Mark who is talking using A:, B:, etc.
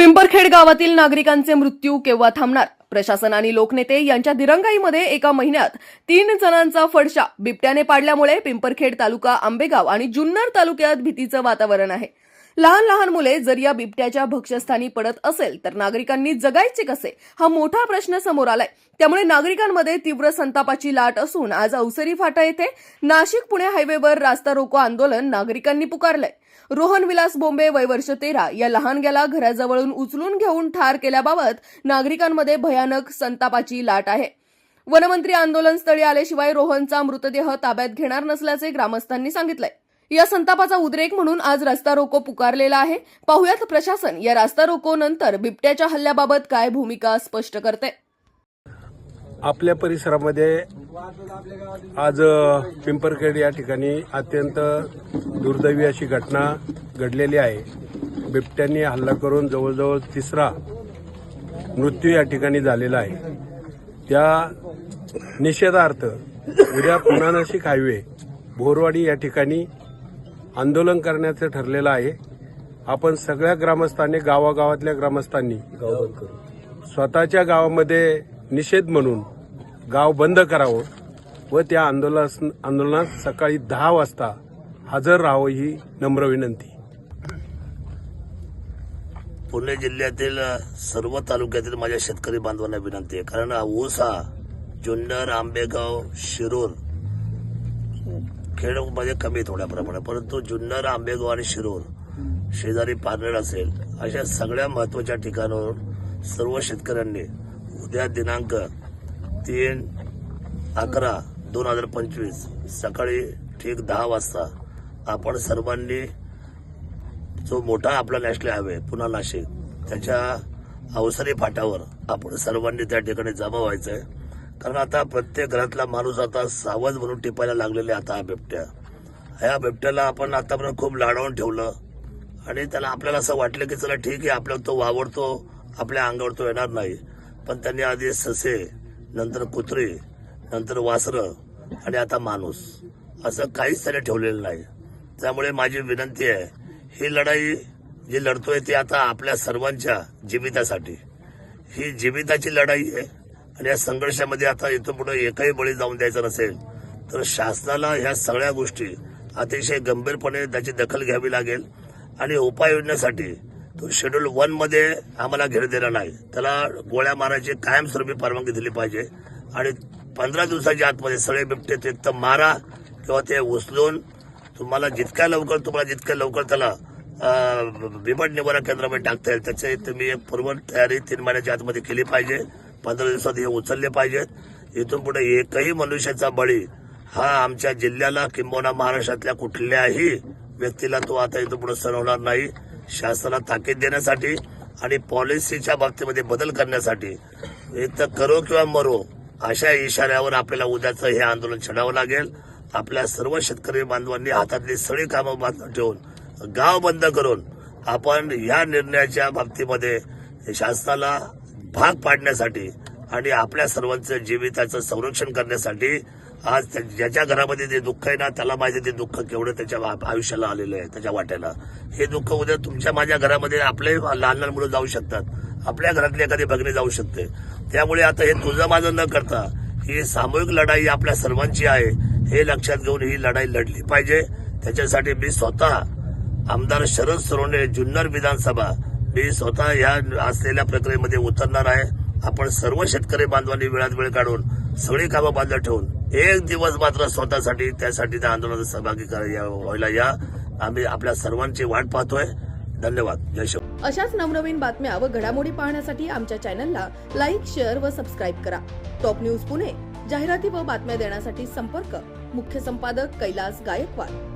A: पिंपरखेड गावातील नागरिकांचे मृत्यू केव्हा थांबणार? प्रशासन आणि लोकनेते यांच्या दिरंगाईमध्ये एका महिन्यात तीन जणांचा फडशा बिबट्याने पाडल्यामुळे पिंपरखेड तालुका आंबेगाव आणि जुन्नर तालुक्यात भीतीचं वातावरण आहे. लहान लहान मुले जर या बिबट्याच्या भक्ष्यस्थानी पडत असेल तर नागरिकांनी जगायचे कसे? हा मोठा प्रश्न समोर आलाय. त्यामुळे नागरिकांमध्ये तीव्र संतापाची लाट असून आज अवसरी फाटा येथे. नाशिक पुणे हायवेवर रास्ता रोको आंदोलन नागरिकांनी पुकारलंय. रोहन विलास बोंबे वय वर्ष तेरा या लहानग्याला घराजवळून उचलून घेऊन ठार केल्याबाबत नागरिकांमध्ये भयानक संतापाची लाट आहे. वनमंत्री आंदोलनस्थळी आल्याशिवाय रोहनचा मृतदेह ताब्यात घेणार नसल्याचे ग्रामस्थांनी सांगितलंय. या संतापाचा उद्रेक म्हणून आज रास्ता रोको पुकारलेला आहे. पाहुयात प्रशासन या रास्ता रोको नंतर बिबट्याच्या हल्ल्याबाबत काय भूमिका स्पष्ट करते?
B: आपल्या परिसरामध्ये आज पिंपरखेड या ठिकाणी अत्यंत दुर्दैवी अशी घटना घडलेली आहे. बिबट्यांनी हल्ला करून जवळजवळ तिसरा मृत्यू या ठिकाणी झालेला आहे. त्या निषेधार्थ उद्या पुनानाशिक हायवे भोरवाडी या ठिकाणी आंदोलन करण्याचं ठरलेलं आहे. आपण सगळ्या ग्रामस्थांनी गावागावातल्या ग्रामस्थांनी स्वतःच्या गावामध्ये निषेध म्हणून गाव बंद करावं व त्या आंदोलन आंदोलनात सकाळी दहा वाजता हजर राहावं ही नम्र विनंती.
C: पुणे जिल्ह्यातील सर्व तालुक्यातील माझ्या शेतकरी बांधवांना विनंती आहे. कारण हा ऊस हा जुन्नर आंबेगाव शिरूर खेडमध्ये कमी थोड्या प्रमाणात परंतु जुन्नर आंबेगाव आणि शिरूर शेजारी पारनेर असेल अशा सगळ्या महत्त्वाच्या ठिकाणावरून सर्व शेतकऱ्यांनी उद्या दिनांक तीन अकरा दोन हजार पंचवीस सकाळी ठीक दहा वाजता आपण सर्वांनी जो मोठा आपला नॅशनल हायवे पुन्हा नाशिक त्याच्या अवसरी फाटावर आपण सर्वांनी त्या ठिकाणी जमा व्हायचं आहे कारण आता प्रत्येक घरातला माणूस आता सावध म्हणून टिपायला लागलेले आता हा बिबट्या. ह्या बिबट्याला आपण आतापर्यंत खूप लाडवून ठेवलं. आणि त्याला आपल्याला असं वाटलं की चला ठीक आहे आपल्याला तो वावरतो आपल्या अंगावर तो येणार नाही. पण त्यांनी आधी ससे नंतर कुत्री नंतर वासरं आणि आता माणूस. असं काहीच त्याने ठेवलेलं नाही. त्यामुळे माझी विनंती आहे ही लढाई जी लढतोय ती आता आपल्या सर्वांच्या जीवितासाठी. ही जीविताची लढाई आहे. आणि या संघर्षामध्ये आता इथं पुढे एकही बळी जाऊन द्यायचा नसेल तर शासनाला ह्या सगळ्या गोष्टी अतिशय गंभीरपणे त्याची दखल घ्यावी लागेल. आणि उपाययोजनेसाठी तो शेड्यूल वनमध्ये आम्हाला घेर दिला नाही. त्याला गोळ्या मारायची कायमस्वरूपी परवानगी दिली पाहिजे. आणि पंधरा दिवसाच्या आतमध्ये सगळे बिबटे ते तर मारा किंवा ते उचलून तुम्हाला जितक्या लवकर तुम्हाला जितक्या लवकर त्याला अं, बिबट निवारण केंद्रामध्ये टाकता येईल त्याची तुम्ही एक पूर्व तयारी तीन महिन्याच्या आतमध्ये केली पाहिजे. पंधरा दिवसात हे उचलले पाहिजेत. इथून पुढे एकही मनुष्याचा बळी हा आमच्या जिल्ह्याला किंबहुना महाराष्ट्रातल्या कुठल्याही व्यक्तीला तो आता इथून पुढे सण होणार नाही. शासनाला ताकीद देण्यासाठी आणि पॉलिसीच्या बाबतीमध्ये बदल करण्यासाठी एक तर करो किंवा मरो अशा इशाऱ्यावर आपल्याला उद्याचं हे आंदोलन छडावं लागेल. आपल्या सर्व शेतकरी बांधवांनी हातातली सगळी कामं बांधून ठेवून गाव बंद करून आपण या निर्णयाच्या बाबतीमध्ये शासनाला भाग पाडण्यासाठी आणि आपल्या सर्वांचं जीविताचं संरक्षण करण्यासाठी आज ज्याच्या घरामध्ये जे दुःख आहे ना त्याला माहिती ते दुःख केवढं त्याच्या आयुष्याला आलेलं आहे त्याच्या वाट्याला. हे दुःख उद्या तुमच्या माझ्या घरामध्ये आपले लहान लहान मुलं जाऊ शकतात. आपल्या घरातली एखादी भगणी जाऊ शकते. त्यामुळे आता हे तुझं माझं न करता ही सामूहिक लढाई आपल्या सर्वांची आहे हे लक्षात घेऊन ही लढाई लढली पाहिजे. त्याच्यासाठी मी स्वतः आमदार शरद सोनवणे जुन्नर विधानसभा मी स्वतः या असलेल्या प्रक्रियेमध्ये उतरणार आहे. आपण सर्व शेतकरी बांधवांनी वेळात वेळ काढून सगळी कामं बांधलं ठेवून एक दिवस मात्र स्वतःसाठी त्यासाठी त्या आंदोलनात सहभागी या- व्हायला या. आम्ही आपल्या सर्वांची वाट पाहतोय. धन्यवाद. जय शिव.
A: अशाच नवनवीन बातम्या व घडामोडी पाहण्यासाठी आमच्या चॅनलला लाईक शेअर व सबस्क्राईब करा. टॉप न्यूज पुणे जाहिराती व बातम्या देण्यासाठी संपर्क. मुख्य संपादक कैलास गायकवाड.